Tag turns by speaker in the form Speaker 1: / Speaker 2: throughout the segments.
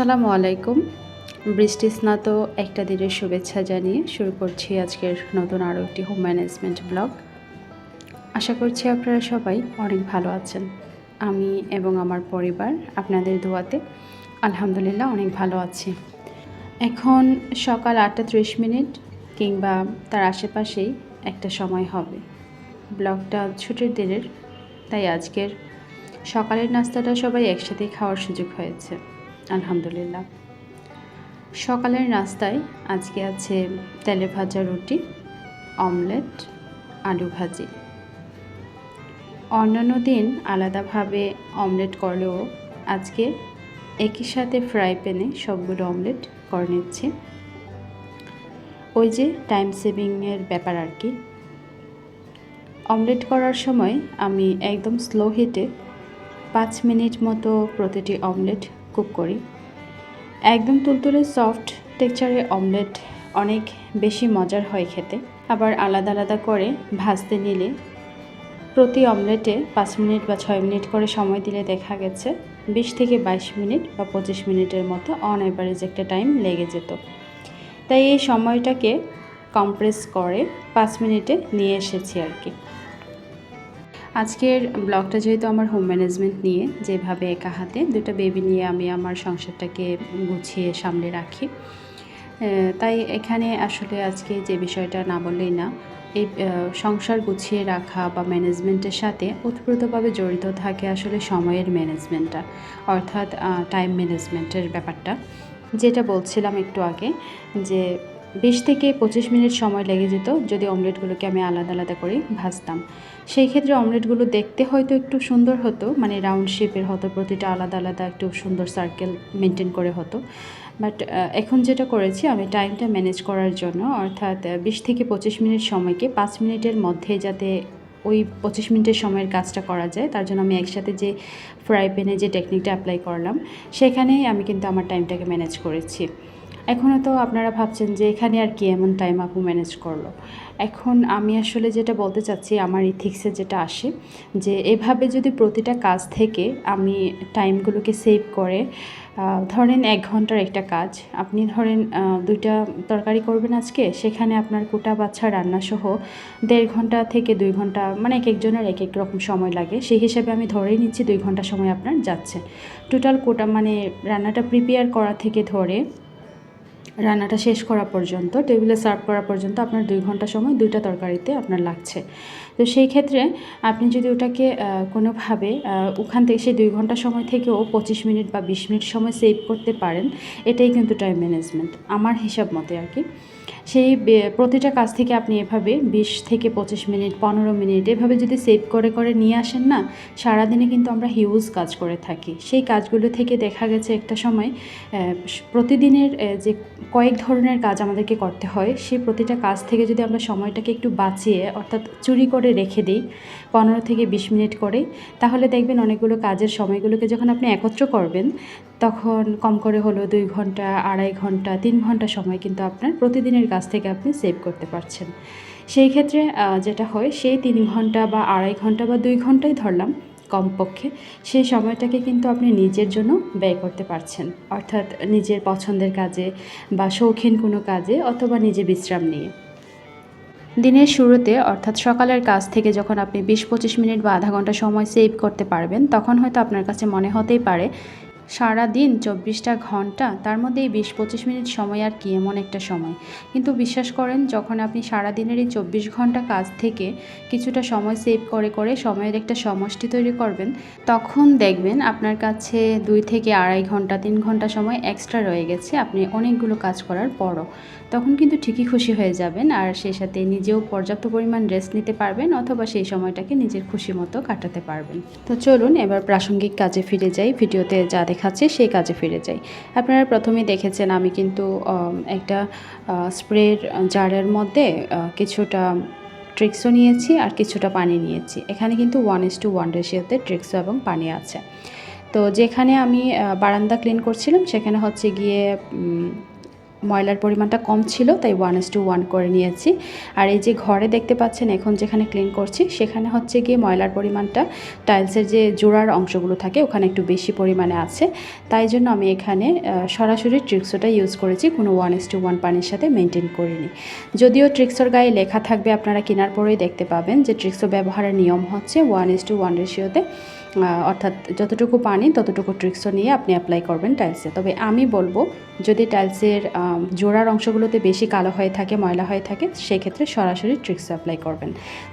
Speaker 1: আসসালামু আলাইকুম। বৃষ্টি স্নাত একটা দিনের শুভেচ্ছা জানিয়ে শুরু করছি আজকের নতুন আরও একটি হোম ম্যানেজমেন্ট ব্লগ আশা করছি আপনারা সবাই অনেক ভালো আছেন। আমি এবং আমার পরিবার আপনাদের দোয়াতে আলহামদুলিল্লাহ অনেক ভালো আছি। এখন সকাল আটটা ত্রিশ মিনিট কিংবা তার আশেপাশেই একটা সময় হবে। ব্লগটা ছুটির দিনের, তাই আজকের সকালের নাস্তাটা সবাই একসাথেই খাওয়ার সুযোগ হয়েছে। আলহামদুলিল্লাহ। সকালের নাস্তায় আজকে আছে তেলে ভাজা রুটি, অমলেট, আলু ভাজি। অন্যান্য দিন আলাদাভাবে অমলেট করলেও আজকে একই সাথে ফ্রাই প্যানে সবগুলো অমলেট করে নিচ্ছি। ওই যে টাইম সেভিংয়ের ব্যাপার আর কি। অমলেট করার সময় আমি একদম স্লো হিটে পাঁচ মিনিট মতো প্রতিটি অমলেট কুক করি। একদম তুলতুলে সফট টেক্সচারের অমলেট অনেক বেশি মজার হয় খেতে। আবার আলাদা আলাদা করে ভাজতে নিলে প্রতি অমলেটে পাঁচ মিনিট বা ছয় মিনিট করে সময় দিলে দেখা গেছে বিশ থেকে বাইশ মিনিট বা পঁচিশ মিনিটের মতো অন অ্যাভারেজ একটা টাইম লেগে যেত। তাই এই সময়টাকে কম্প্রেস করে পাঁচ মিনিটে নিয়ে এসেছি আর কি। আজকের ব্লগটা যেহেতু আমার হোম ম্যানেজমেন্ট নিয়ে, যেভাবে একা হাতে দুটো বেবি নিয়ে আমি আমার সংসারটাকে গুছিয়ে সামলে রাখি। তাই এখানে আসলে আজকে যে বিষয়টা না বললেই না, এই সংসার গুছিয়ে রাখা বা ম্যানেজমেন্টের সাথে ওতপ্রোতভাবে জড়িত থাকে আসলে সময়ের ম্যানেজমেন্টটা অর্থাৎ টাইম ম্যানেজমেন্টের ব্যাপারটা। যেটা বলছিলাম একটু আগে যে, বিশ থেকে পঁচিশ মিনিট সময় লেগে যেত, যদি অমলেটগুলোকে আমি আলাদা আলাদা করে ভাজতাম। সেই ক্ষেত্রে অমলেটগুলো দেখতে হয়তো একটু সুন্দর হতো মানে রাউন্ড শেপের হতো, প্রতিটা আলাদা আলাদা একটু সুন্দর সার্কেল মেনটেন করে হতো। বাট এখন যেটা করেছি, আমি টাইমটা ম্যানেজ করার জন্য, অর্থাৎ বিশ থেকে পঁচিশ মিনিট সময়কে পাঁচ মিনিটের মধ্যে যাতে ওই পঁচিশ মিনিটের সময়ের কাজটা করা যায়, তার জন্য আমি একসাথে যে ফ্রাই প্যানে যে টেকনিকটা অ্যাপ্লাই করলাম, সেখানেই আমি কিন্তু আমার টাইমটাকে ম্যানেজ করেছি। এখনও তো আপনারা ভাবছেন যে এখানে আর কি এমন টাইম আপু ম্যানেজ করল। এখন আমি আসলে যেটা বলতে চাচ্ছি, আমার ইথিক্সে যেটা আসে, যে এভাবে যদি প্রতিটা কাজ থেকে আমি টাইমগুলোকে সেভ করে ধরেন এক ঘণ্টার একটা কাজ, আপনি ধরেন দুইটা তরকারি করবেন আজকে, সেখানে আপনার কোটা বাচ্চা রান্নাসহ দেড় ঘণ্টা থেকে দুই ঘণ্টা মানে এক একজনের এক এক রকম সময় লাগে, সেই হিসাবে আমি ধরেই নিচ্ছি দুই ঘণ্টা সময় আপনার যাচ্ছে। টোটাল কোটা মানে রান্নাটা প্রিপেয়ার করা থেকে ধরে রান্নাটা শেষ করা পর্যন্ত টেবিলে সার্ভ করা পর্যন্ত আপনার দুই ঘণ্টা সময় দুইটা তরকারিতে আপনার লাগছে। তো সেই ক্ষেত্রে আপনি যদি ওটাকে কোনোভাবে ওখান থেকে সেই দুই ঘণ্টা সময় থেকেও পঁচিশ মিনিট বা বিশ মিনিট সময় সেভ করতে পারেন, এটাই কিন্তু টাইম ম্যানেজমেন্ট আমার হিসাব মতে আর কি। সেই প্রতিটা কাজ থেকে আপনি এভাবে বিশ থেকে পঁচিশ মিনিট, পনেরো মিনিট এভাবে যদি সেভ করে করে নিয়ে আসেন না, সারাদিনে কিন্তু আমরা হিউজ কাজ করে থাকি। সেই কাজগুলো থেকে দেখা গেছে একটা সময় প্রতিদিনের যে কয়েক ধরনের কাজ আমাদেরকে করতে হয়, সেই প্রতিটা কাজ থেকে যদি আমরা সময়টাকে একটু বাঁচিয়ে, অর্থাৎ চুরি করে রেখে দিই, পনেরো থেকে বিশ মিনিট করে। তাহলে দেখবেন অনেকগুলো কাজের সময়গুলোকে যখন আপনি একত্র করবেন, তখন কম করে হলো দুই ঘণ্টা, আড়াই ঘণ্টা, তিন ঘণ্টা সময় কিন্তু আপনার প্রতিদিনের কাজ থেকে আপনি সেভ করতে পারছেন। সেই ক্ষেত্রে যেটা হয়, সেই তিন ঘণ্টা বা আড়াই ঘণ্টা বা দুই ঘন্টাই ধরলাম কমপক্ষে, সেই সময়টাকে কিন্তু আপনি নিজের জন্য ব্যয় করতে পারছেন। অর্থাৎ নিজের পছন্দের কাজে বা শৌখিন কোনো কাজে অথবা নিজে বিশ্রাম নিয়ে। দিনের শুরুতে, অর্থাৎ সকালের কাজ থেকে যখন আপনি বিশ পঁচিশ মিনিট বা আধা ঘণ্টা সময় সেভ করতে পারবেন, তখন হয়তো আপনার কাছে মনে হতেই পারে সারা দিন চব্বিশটা ঘণ্টা, তার মধ্যে এই বিশ পঁচিশ মিনিট সময় আর কি, এমন একটা সময়। কিন্তু বিশ্বাস করেন, যখন আপনি সারা দিনের এই চব্বিশ ঘণ্টা কাজ থেকে কিছুটা সময় সেভ করে করে সময়ের একটা সমষ্টি তৈরি করবেন, তখন দেখবেন আপনার কাছে দুই থেকে আড়াই ঘণ্টা, তিন ঘণ্টা সময় এক্সট্রা রয়ে গেছে, আপনি অনেকগুলো কাজ করার পরও। তখন কিন্তু ঠিকই খুশি হয়ে যাবেন আর সেই সাথে নিজেও পর্যাপ্ত পরিমাণ রেস্ট নিতে পারবেন অথবা সেই সময়টাকে নিজের খুশি মতো কাটাতে পারবেন। তো চলুন এবার প্রাসঙ্গিক কাজে ফিরে যাই, ভিডিওতে যা দেখাচ্ছে, সেই কাজে ফিরে যাই। আপনারা প্রথমে দেখেছেন আমি কিন্তু একটা স্প্রের জারের মধ্যে কিছুটা ট্রিক্সও নিয়েছি আর কিছুটা পানি নিয়েছি। এখানে কিন্তু ওয়ান ইস টু ওয়ান রেশিওতে ট্রিক্সও এবং পানি আছে। তো যেখানে আমি বারান্দা ক্লিন করছিলাম, সেখানে হচ্ছে গিয়ে ময়লার পরিমাণটা কম ছিল, তাই ওয়ান এস টু ওয়ান করে নিয়েছি। আর এই যে ঘরে দেখতে পাচ্ছেন, এখন যেখানে ক্লিন করছি, সেখানে হচ্ছে গিয়ে ময়লার পরিমাণটা টাইলসের যে জোড়ার অংশগুলো থাকে, ওখানে একটু বেশি পরিমাণে আছে। তাই জন্য আমি এখানে সরাসরি ট্রিক্সোটা ইউজ করেছি, কোনো ওয়ান এস টু ওয়ান পানির সাথে মেনটেন করিনি। যদিও ট্রিক্সোর গায়ে লেখা থাকবে, আপনারা কেনার পরেই দেখতে পাবেন যে ট্রিক্সো ব্যবহারের নিয়ম হচ্ছে ওয়ান ইস টু ওয়ান রেশিওতে অর্থাৎ যতটুকু পানি, ততটুকু ট্রিক্সও নিয়ে আপনি অ্যাপ্লাই করবেন টাইলসে তবে আমি বলব, যদি টাইলসের জোড়ার অংশগুলোতে বেশি কালো হয়ে থাকে, ময়লা হয়ে থাকে, সেক্ষেত্রে সরাসরি ট্রিক্স অ্যাপ্লাই করবেন।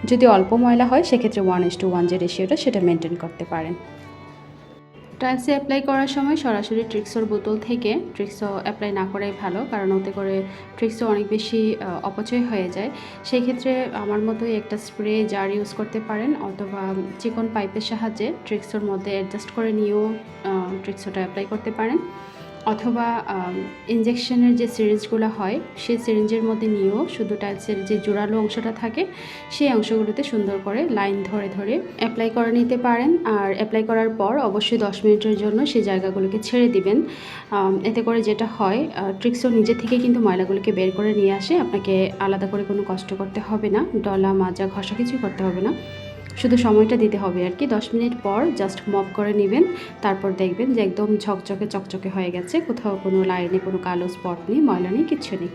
Speaker 1: যদি অল্প ময়লা হয়, সেক্ষেত্রে ওয়ান ইস টু ওয়ান যে রেশিওটা সেটা মেনটেন করতে পারেন। টাইলসে অ্যাপ্লাই করার সময় সরাসরি ট্রিক্সোর বোতল থেকে ট্রিক্সো অ্যাপ্লাই না করাই ভালো, কারণ ওতে করে ট্রিক্সো অনেক বেশি অপচয় হয়ে যায়। সেই ক্ষেত্রে আমার মতোই একটা স্প্রে জার ইউজ করতে পারেন, অথবা চিকন পাইপের সাহায্যে ট্রিক্সোর মধ্যে অ্যাডজাস্ট করে নিয়েও ট্রিক্সোটা অ্যাপ্লাই করতে পারেন। অথবা ইঞ্জেকশনের যে সিরিঞ্জগুলো হয়, সেই সিরিঞ্জের মধ্যে নিয়েও শুধু টাইলসের যে জোড়ালো অংশটা থাকে, সেই অংশগুলোতে সুন্দর করে লাইন ধরে ধরে অ্যাপ্লাই করে নিতে পারেন। আর অ্যাপ্লাই করার পর অবশ্যই দশ মিনিটের জন্য সেই জায়গাগুলোকে ছেড়ে দিবেন। এতে করে যেটা হয় ট্রিক্সও নিজে থেকে কিন্তু ময়লাগুলোকে বের করে নিয়ে আসে। আপনাকে আলাদা করে কোনো কষ্ট করতে হবে না, ডলা, মাজা, ঘষা কিছুই করতে হবে না। শুধু সময়টা দিতে হবে আর কি। দশ মিনিট পর জাস্ট মপ করে নেবেন। তারপর দেখবেন যে একদম ঝকঝকে চকচকে হয়ে গেছে। কোথাও কোনো লাইনে কোনো কালো স্পট নেই, ময়লা নেই, কিচ্ছু নেই।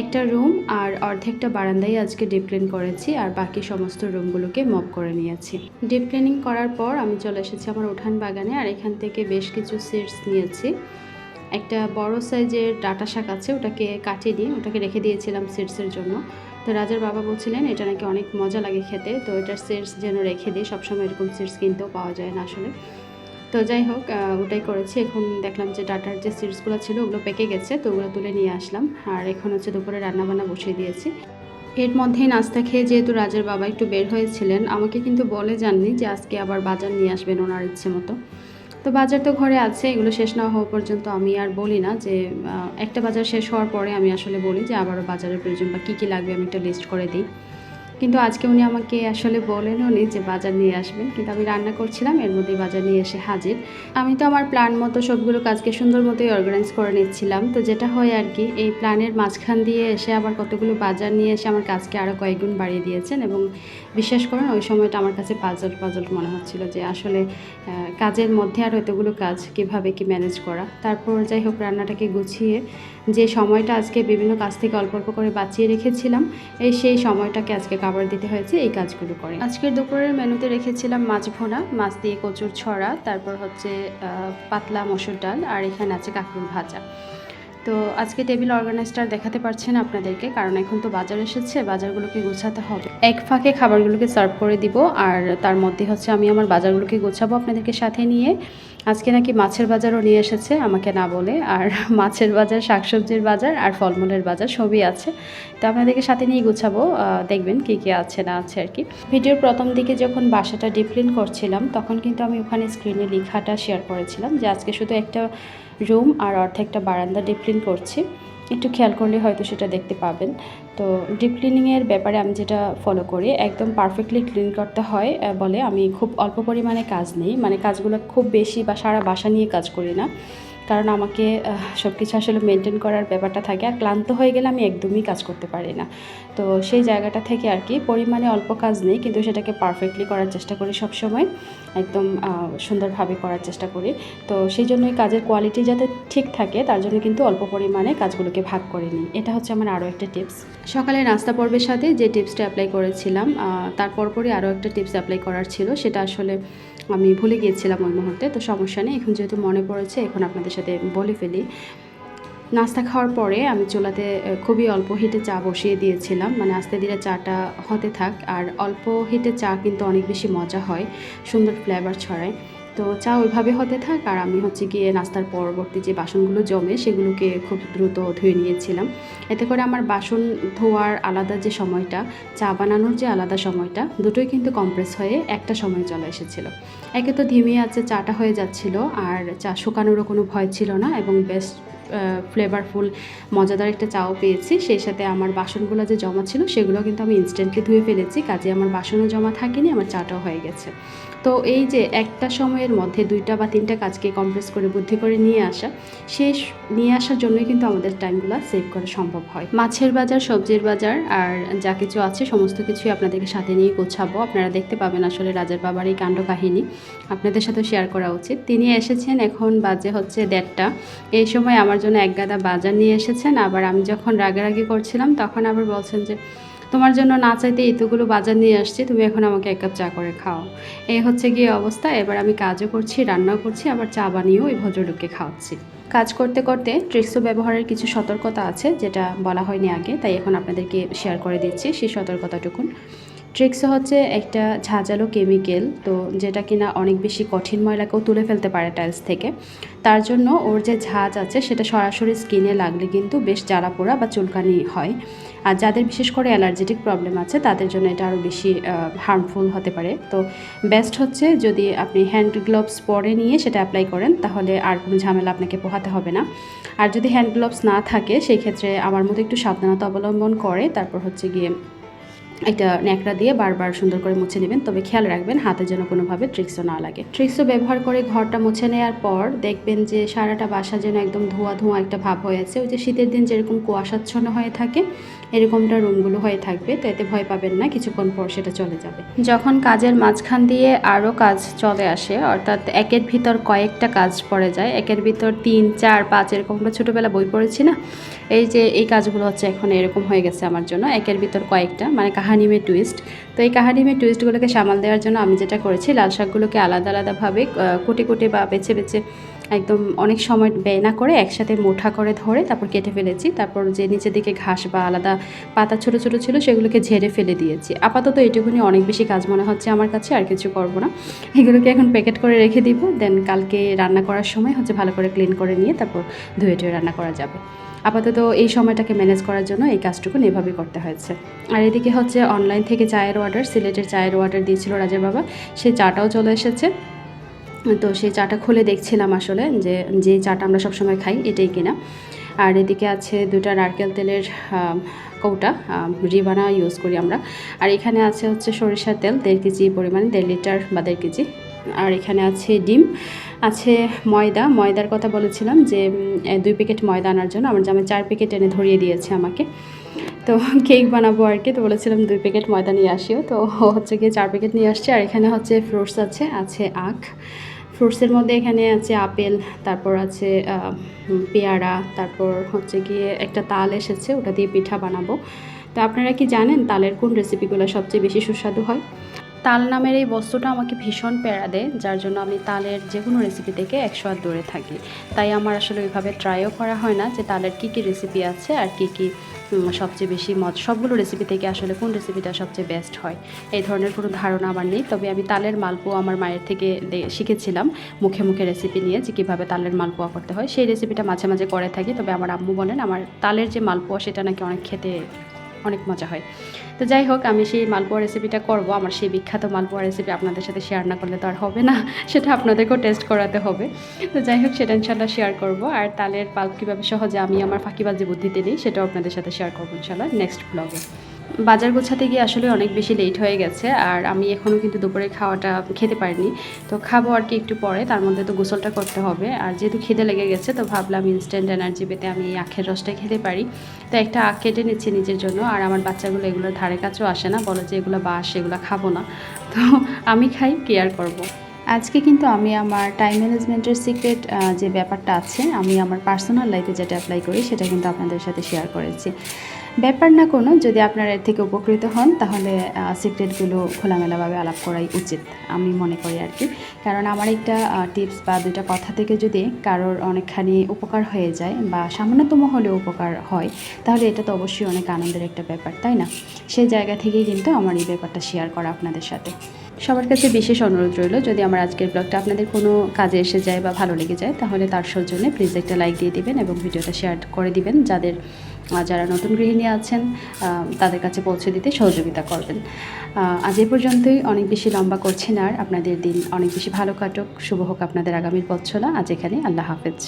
Speaker 1: একটা রুম আর অর্ধেকটা বারান্দায় আজকে ডিপ ক্লিন করেছি আর বাকি সমস্ত রুমগুলোকে মপ করে নিয়েছি। ডিপ ক্লিনিং করার পর আমি চলে এসেছি আমার উঠান বাগানে আর এখান থেকে বেশ কিছু সিডস নিয়েছি। একটা বড় সাইজের ডাটা শাক আছে, ওটাকে কাটিয়ে দিয়ে ওটাকে রেখে দিয়েছিলাম সিডসের জন্য। তো রাজার বাবা বলছিলেন, এটা নাকি অনেক মজা লাগে খেতে। তো এটার সিডস যেন রেখে দিই। সবসময় এরকম সিডস কিনতেও পাওয়া যায় না আসলে। তো যাই হোক ওটাই করেছি। এখন দেখলাম যে ডাটার যে সিডসগুলো ছিল, ওগুলো পেকে গেছে। তো ওগুলো তুলে নিয়ে আসলাম। আর এখন হচ্ছে দুপুরে রান্নাবান্না বসিয়ে দিয়েছি। এর মধ্যেই নাস্তা খেয়ে যেহেতু রাজার বাবা একটু বের হয়েছিলেন, আমাকে কিন্তু বলে যাননি যে আজকে আবার বাজার নিয়ে আসবেন ওনার ইচ্ছে মতো। তো বাজার তো ঘরে আছে, এগুলো শেষ না হওয়া পর্যন্ত আমি আর বলি না যে একটা বাজার শেষ হওয়ার পরে আমি আসলে বলি যে আবারও বাজারের প্রয়োজন বা কী কী লাগবে আমি একটা লিস্ট করে দিই। কিন্তু আজকে উনি আমাকে আসলে বলেন উনি যে বাজার নিয়ে আসবেন। কিন্তু আমি রান্না করছিলাম, এর মধ্যেই বাজার নিয়ে এসে হাজির। আমি তো আমার প্ল্যান মতো সবগুলো কাজকে সুন্দর মতোই অর্গানাইজ করে নিচ্ছিলাম। তো যেটা হয় আর কি, এই প্ল্যানের মাঝখান দিয়ে এসে আবার কতগুলো বাজার নিয়ে এসে আমার কাজকে আরও কয়েকগুণ বাড়িয়ে দিয়েছেন এবং বিশ্বাস করেন ওই সময়টা আমার কাছে পাজল পাজল মনে হচ্ছিল যে আসলে কাজের মধ্যে আর এতগুলো কাজ কীভাবে কি ম্যানেজ করা। তারপর যাই হোক, রান্নাটাকে গুছিয়ে যে সময়টা আজকে বিভিন্ন কাজ থেকে অল্প অল্প করে বাঁচিয়ে রেখেছিলাম, এই সেই সময়টাকে আজকে কাবার দিতে হয়েছে এই কাজগুলো করে। আজকের দুপুরের মেনুতে রেখেছিলাম মাছ ভোনা, মাছ দিয়ে কচুর ছড়া, তারপর হচ্ছে পাতলা মসুর ডাল, আর এখানে আছে কাঁকরুল ভাজা। তো আজকে টেবিল অর্গানাইজটা দেখাতে পারছি না আপনাদেরকে, কারণ এখন তো বাজার এসেছে, বাজারগুলোকে গোছাতে হবে। এক ফাঁকে খাবারগুলোকে সার্ভ করে দিব, আর তার মধ্যে হচ্ছে আমি আমার বাজারগুলোকে গোছাবো আপনাদেরকে সাথে নিয়ে। আজকে নাকি মাছের বাজারও নিয়ে এসেছে, আমাকে না বলে, আর মাছের বাজার, শাকসবজির বাজার, আর ফলমূলের বাজার সবই আছে। তো আপনাদেরকে সাথে নিয়ে গুছাবো দেখবেন কী কী আছে না আছে আর কি। ভিডিওর প্রথম দিকে যখন বাসাটা ডিপ ক্লিন করছিলাম, তখন কিন্তু আমি ওখানে স্ক্রিনে লেখাটা শেয়ার করেছিলাম যে আজকে শুধু একটা রুম আর অর্ধেকটা বারান্দা ডিপ ক্লিন করছি। একটু খেয়াল করলে হয়তো সেটা দেখতে পাবেন। তো ডিপ ক্লিনিংয়ের ব্যাপারে আমি যেটা ফলো করি, একদম পারফেক্টলি ক্লিন করতে হয় বলে আমি খুব অল্প পরিমাণে কাজ নেই। মানে কাজগুলো খুব বেশি বা সারা বাসা নিয়ে কাজ করি না। কারণ আমাকে সব কিছু আসলে মেনটেন করার ব্যাপারটা থাকে আর ক্লান্ত হয়ে গেলে আমি একদমই কাজ করতে পারি না। তো সেই জায়গাটা থেকে আর কি পরিমাণে অল্প কাজ নেই কিন্তু সেটাকে পারফেক্টলি করার চেষ্টা করি সব সময় একদম সুন্দরভাবে করার চেষ্টা করি। তো সেই জন্যই কাজের কোয়ালিটি যাতে ঠিক থাকে তার জন্য কিন্তু অল্প পরিমাণে কাজগুলোকে ভাগ করে নিই। এটা হচ্ছে আমার আরও একটা টিপস সকালে নাস্তা পর্বের সাথে যে টিপসটা অ্যাপ্লাই করেছিলাম তার পরপরই আরও একটা টিপস অ্যাপ্লাই করার ছিল। সেটা আসলে আমি ভুলে গিয়েছিলাম ওই মুহূর্তে। তো সমস্যা নেই, এখন যেহেতু মনে পড়েছে, এখন আপনাদের সাথে বলে ফেলি। নাস্তা খাওয়ার পরে আমি চুলাতে খুবই অল্প হিটে চা বসিয়ে দিয়েছিলাম। মানে আস্তে ধীরে চাটা হতে থাক। আর অল্প হিটে চা কিন্তু অনেক বেশি মজা হয়, সুন্দর ফ্লেভার ছড়ায়। তো চা ওইভাবে হতে থাক, আর আমি হচ্ছে গিয়ে নাস্তার পরবর্তী যে বাসনগুলো জমে সেগুলোকে খুব দ্রুত ধুয়ে নিয়েছিলাম। এতে করে আমার বাসন ধোয়ার আলাদা যে সময়টা, চা বানানোর যে আলাদা সময়টা, দুটোই কিন্তু কম্প্রেস হয়ে একটা সময় চলে এসেছিল। একে তো ধিমে আছে, চাটা হয়ে যাচ্ছিল, আর চা শুকানোরও কোনো ভয় ছিল না, এবং বেশ ফ্লেভারফুল মজাদার একটা চাও পেয়েছি। সেই সাথে আমার বাসনগুলো যে জমা ছিল, সেগুলো কিন্তু আমি ইনস্ট্যান্টলি ধুয়ে ফেলেছি। কাজে আমার বাসনও জমা থাকেনি, আমার চাটাও হয়ে গেছে। তো এই যে একটা সময়ের মধ্যে দুইটা বা তিনটা কাজকে কমপ্রেস করে, বুদ্ধি করে নিয়ে আসা, শেষ নিয়ে আসার জন্যই কিন্তু আমাদের টাইমগুলো সেভ করা সম্ভব হয়। মাছের বাজার, সবজির বাজার আর যা কিছু আছে, সমস্ত কিছুই আপনাদেরকে সাথে নিয়ে গোছাবো। আপনারা দেখতে পাবেন আসলে রাজার বাবার এই কাণ্ড কাহিনী। আপনাদের সাথে শেয়ার করা উচিত। তিনি এসেছেন এখন বাজে হচ্ছে দেড়টা। এই সময় আমার জন্য এক গাদা বাজার নিয়ে এসেছেন। আবার আমি যখন রাগারাগি করছিলাম, তখন আবার বলছেন যে, তোমার জন্য না চাইতে এতগুলো বাজার নিয়ে আসছি, তুমি এখন আমাকে এক কাপ চা করে খাও। এই হচ্ছে গিয়ে অবস্থা। এবার আমি কাজও করছি, রান্নাও করছি, আবার চা বানিয়েও এই ভদ্রলোককে খাওয়াচ্ছি। কাজ করতে করতে ট্রিক্সো ব্যবহারের কিছু সতর্কতা আছে, যেটা বলা হয়নি আগে, তাই এখন আপনাদেরকে শেয়ার করে দিচ্ছি সেই সতর্কতাটুকুন। ট্রিক্সো হচ্ছে একটা ঝাঁঝালো কেমিক্যাল তো যেটা কিনা অনেক বেশি কঠিন ময়লাকেও তুলে ফেলতে পারে টাইলস থেকে। তার জন্য ওর যে ঝাঁজ আছে, সেটা সরাসরি স্কিনে লাগলে কিন্তু বেশ জ্বালা পোড়া বা চুলকানি হয়। আর যাদের বিশেষ করে অ্যালার্জেটিক প্রবলেম আছে, তাদের জন্য এটা আরও বেশি হার্মফুল হতে পারে। তো বেস্ট হচ্ছে যদি আপনি হ্যান্ড গ্লোভস পরে নিয়ে সেটা অ্যাপ্লাই করেন, তাহলে আর কোনো ঝামেলা আপনাকে পোহাতে হবে না। আর যদি হ্যান্ড গ্লোভস না থাকে, সেই ক্ষেত্রে আমার মতো একটু সাবধানতা অবলম্বন করে, তারপর হচ্ছে গিয়ে একটা ন্যাকড়া দিয়ে বারবার সুন্দর করে মুছে নেবেন, তবে খেয়াল রাখবেন হাতে যেন কোনোভাবে ট্রিক্সও না লাগে। ট্রিক্সও ব্যবহার করে ঘরটা মুছে নেওয়ার পর দেখবেন যে সারাটা বাসা যেন একদম ধোঁয়া ধোঁয়া একটা ভাব হয়ে আছে। ওই যে শীতের দিন যেরকম কুয়াশাচ্ছন্ন হয়ে থাকে, এরকমটা রুমগুলো হয়ে থাকবে, তো এতে ভয় পাবেন না, কিছুক্ষণ পর সেটা চলে যাবে। যখন কাজের মাঝখান দিয়ে আরও কাজ চলে আসে, অর্থাৎ একের ভিতর কয়েকটা কাজ পড়ে যায়, একের ভিতর তিন, চার, পাঁচ, এরকম আমরা ছোটোবেলা বই পড়েছি না? এই যে এই কাজগুলো হচ্ছে এখন এরকম হয়ে গেছে আমার জন্য। একের ভিতর কয়েকটা মানে কাহানিমে টুইস্ট তো এই কাহানিমে টুইস্টগুলোকে সামাল দেওয়ার জন্য আমি যেটা করেছি, লাল শাকগুলোকে আলাদা আলাদাভাবে কোটে কোটে বা বেছে বেছে একদম অনেক সময় ব্যয় না করে একসাথে মোঠা করে ধরে তারপর কেটে ফেলেছি। তারপর যে নিচের দিকে ঘাস বা আলাদা পাতা ছোট ছোট ছিল সেগুলোকে ঝেড়ে ফেলে দিয়েছি। আপাতত এটুকুনি অনেক বেশি কাজ মনে হচ্ছে আমার কাছে, আর কিছু করব না। এগুলোকে এখন প্যাকেট করে রেখে দিব দেন কালকে রান্না করার সময় হচ্ছে ভালো করে ক্লিন করে নিয়ে তারপর ধুয়ে টুয়ে রান্না করা যাবে। আপাতত এই সময়টাকে ম্যানেজ করার জন্য এই কাজটুকু এভাবে করতে হয়েছে। আর এদিকে হচ্ছে অনলাইন থেকে চায়ের অর্ডার সিলেটের চায়ের অর্ডার দিয়েছিল রাজের বাবা। সেই চাটাও চলে এসেছে। তো সেই চাটা খুলে দেখছিলাম আসলে, যে যে চাটা আমরা সবসময় খাই এটাই কিনা। আর এদিকে আছে দুটা নারকেল তেলের কৌটা রিবানা ইউজ করি আমরা। আর এখানে আছে হচ্ছে সরিষার তেল, দেড় কেজি পরিমাণে, দেড় লিটার বা দেড় কেজি। আর এখানে আছে ডিম, আছে ময়দা। ময়দার কথা বলেছিলাম যে দুই প্যাকেট ময়দা আনার জন্য। আমার জামাই চার প্যাকেট এনে ধরিয়ে দিয়েছে আমাকে। তো কেক বানাবো আর কি। তো বলেছিলাম দুই প্যাকেট ময়দা নিয়ে আসিও। তো হচ্ছে গিয়ে চার প্যাকেট নিয়ে আসছে। আর এখানে হচ্ছে ফ্রুটস আছে আছে আখ। ফ্রুটসের মধ্যে এখানে আছে আপেল, তারপর আছে পেয়ারা, তারপর হচ্ছে গিয়ে একটা তাল এসেছে, ওটা দিয়ে পিঠা বানাবো। তো আপনারা কি জানেন তালের কোন রেসিপিগুলো সবচেয়ে বেশি সুস্বাদু হয়? তাল নামের এই বস্তুটা আমাকে ভীষণ প্যারা দেয়, যার জন্য আমি তালের যে কোনো রেসিপি থেকে একশো আর দূরে থাকি। তাই আমার আসলে ওইভাবে ট্রাইও করা হয় না যে তালের কী কী রেসিপি আছে আর কী কী সবচেয়ে বেশি মদ সবগুলো রেসিপি থেকে আসলে কোন রেসিপিটা সবচেয়ে বেস্ট হয়? এই ধরনের কোনো ধারণা আমার নেই। তবে আমি তালের মালপোয়া আমার মায়ের থেকে শিখেছিলাম মুখে মুখে রেসিপি নিয়ে যে কীভাবে তালের মালপোয়া করতে হয়। সেই রেসিপিটা মাঝে মাঝে করে থাকি। তবে আমার আম্মু বলেন, আমার তালের যে মালপোয়া সেটা নাকি অনেক খেতে অনেক মজা হয়। তো যাই হোক, আমি সেই মালপোয়া রেসিপিটা করব। আমার সেই বিখ্যাত মালপোয়া রেসিপি আপনাদের সাথে শেয়ার না করলে তো আর হবে না। সেটা আপনাদেরকেও টেস্ট করাতে হবে। তো যাই হোক, সেটা ইনশাল্লাহ শেয়ার করব। আর তালের পাল্প কীভাবে সহজে আমি আমার ফাঁকিবাজি বুদ্ধিতে নিই, সেটাও আপনাদের সাথে শেয়ার করব ইনশাল্লাহ নেক্সট ব্লগে বাজার গোছাতে গিয়ে আসলে অনেক বেশি লেট হয়ে গেছে আর আমি এখনও কিন্তু দুপুরে খাওয়াটা খেতে পারিনি। তো খাব আর কি একটু পরে, তার মধ্যে তো গোসলটা করতে হবে। আর যেহেতু খিদে লেগে গেছে, তো ভাবলাম ইনস্ট্যান্ট এনার্জি পেতে আমি এই আখের রসটা খেতে পারি। তো একটা আখ কেটে নিচ্ছি নিজের জন্য, আর আমার বাচ্চাগুলো এগুলোর ধারে কাছেও আসে না, বলে যে এগুলো বাস, এগুলো খাব না। তো আমি খাই কেয়ার করব। আজকে কিন্তু আমি আমার টাইম ম্যানেজমেন্টের সিক্রেট যে ব্যাপারটা আছে, আমি আমার পার্সোনাল লাইফে যেটা অ্যাপ্লাই করি, সেটা কিন্তু আপনাদের সাথে শেয়ার করেছি। ব্যাপার না কোনো, যদি আপনারা এর থেকে উপকৃত হন, তাহলে সিক্রেটগুলো খোলামেলাভাবে আলাপ করাই উচিত, আমি মনে করি আর কি। কারণ আমার একটা টিপস বা দুটা কথা থেকে যদি কারোর অনেকখানি উপকার হয়ে যায় বা সামান্যতম হলেও উপকার হয়, তাহলে এটা তো অবশ্যই অনেক আনন্দের একটা ব্যাপার, তাই না? সেই জায়গা থেকেই কিন্তু আমার এই ব্যাপারটা শেয়ার করা আপনাদের সাথে। সবার কাছে বিশেষ অনুরোধ রইল, যদি আমার আজকের ব্লগটা আপনাদের কোনো কাজে এসে যায় বা ভালো লেগে যায়, তাহলে তার সৌজন্যে প্লিজ একটা লাইক দিয়ে দিবেন এবং ভিডিওটা শেয়ার করে দিবেন, যাদের যারা নতুন গৃহিণী আছেন তাদের কাছে পৌঁছে দিতে সহযোগিতা করবেন। আজ এ পর্যন্তই। অনেক বেশি লম্বা করছেন আর আপনাদের দিন অনেক বেশি ভালো কাটুক। শুভ হোক আপনাদের আগামীর চলা। আজ এখানে আল্লাহ হাফেজ।